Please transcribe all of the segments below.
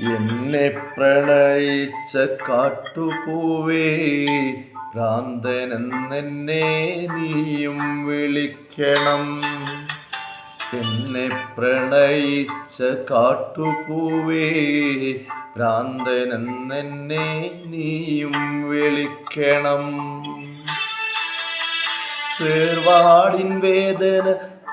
എന്നെ പ്രണയിച്ച കാട്ടുപൂവേ ഭ്രാന്തനെന്നെ നീയും വിളിക്കണം. എന്നെ പ്രണയിച്ച കാട്ടുപൂവേ ഭ്രാന്തനെന്നെ നീയും വിളിക്കണം. പേർവാടിൻ വേദന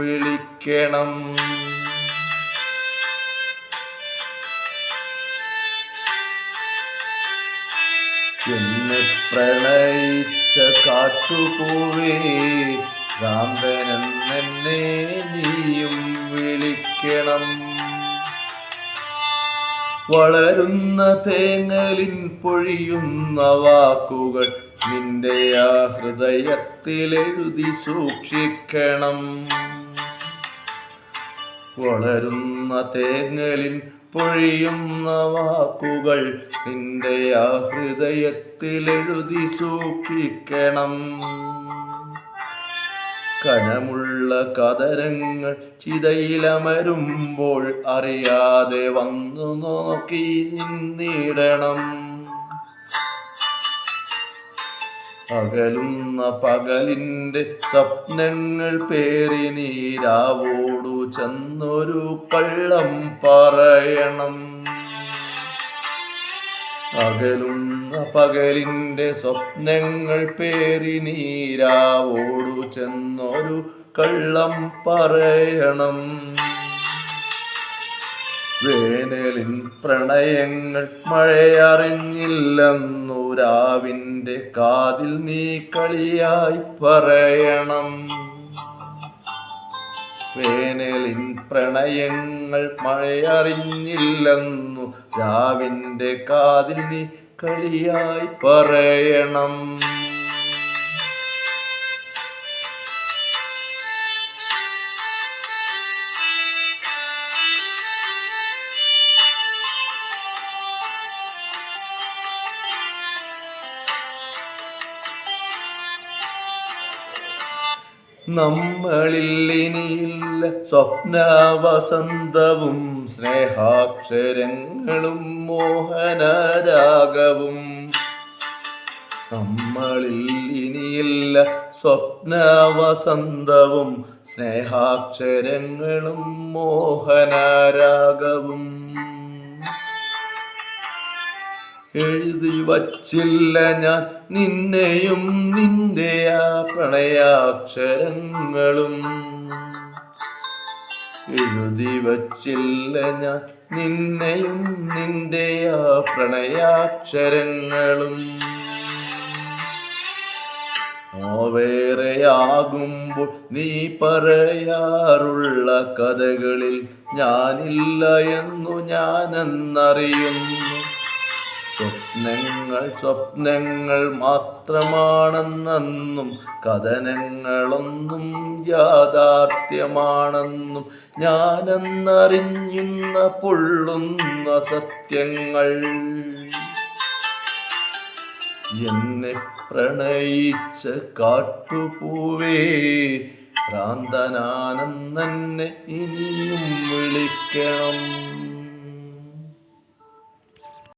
വിളിക്കണം. എന്നെ പ്രണയിച്ച കാട്ടുപൂവേ കാന്തനെന്നെ നീയും വിളിക്കണം. വളരുന്ന തേങ്ങലിൻ പൊഴിയുന്ന വാക്കുകൾ നിന്റെ ആ ഹൃദയത്തിലെഴുതി സൂക്ഷിക്കണം. വളരുന്ന തേങ്ങലിൻ പൊഴിയുന്ന വാക്കുകൾ നിന്റെ ആ ഹൃദയത്തിൽ എഴുതി സൂക്ഷിക്കണം. കനമുള്ള കതരങ്ങൾ ചിതയിലമരുമ്പോൾ അറിയാതെ വന്നു നോക്കി നിന്നിടണം. അകലുന്ന പകലിന്റെ സ്വപ്നങ്ങൾ പേറി നീരാവോടു ചെന്നൊരു കള്ളം പറയണം. അകലുന്ന പകലിന്റെ സ്വപ്നങ്ങൾ പേറി നീരാവോടു ചെന്നൊരു കള്ളം പറയണം. വേനലിൻ പ്രണയങ്ങൾ മഴയറിഞ്ഞില്ലെന്നു രാവിന്റെ കാതിൽ നീ കളിയായി പറയണം. വേനലിൻ പ്രണയങ്ങൾ മഴയറിഞ്ഞില്ലെന്നു രാവിന്റെ കാതിൽ നീ കളിയായി പറയണം. നമ്മളിൽ ഇനിയില്ല സ്വപ്നവസന്തവും സ്നേഹാക്ഷരങ്ങളും മോഹനരാഗവും. നമ്മളിൽ ഇനിയില്ല സ്വപ്നവസന്തവും സ്നേഹാക്ഷരങ്ങളും മോഹനരാഗവും. എഴുതി വച്ചില്ല ഞാൻ. നിന്നെയും നിന്റെ ആ പ്രണയാക്ഷരങ്ങളും. എഴുതി വച്ചില്ല ഞാൻ. നിന്നെയും നിന്റെ ആ പ്രണയാക്ഷരങ്ങളും. വേറെയാകുമ്പോൾ നീ പറയാറുള്ള കഥകളിൽ ഞാനില്ല എന്നു ഞാനെന്നറിയുന്നു. സ്വപ്നങ്ങൾ സ്വപ്നങ്ങൾ മാത്രമാണെന്നെന്നും കഥനങ്ങളൊന്നും യാഥാർത്ഥ്യമാണെന്നും ഞാനെന്നറിഞ്ഞുന്ന പൊള്ളുന്ന സത്യങ്ങൾ. എന്നെ പ്രണയിച്ച കാട്ടുപൂവേ ഭ്രാന്തനാനെന്നെ ഇനിയും വിളിക്കണം.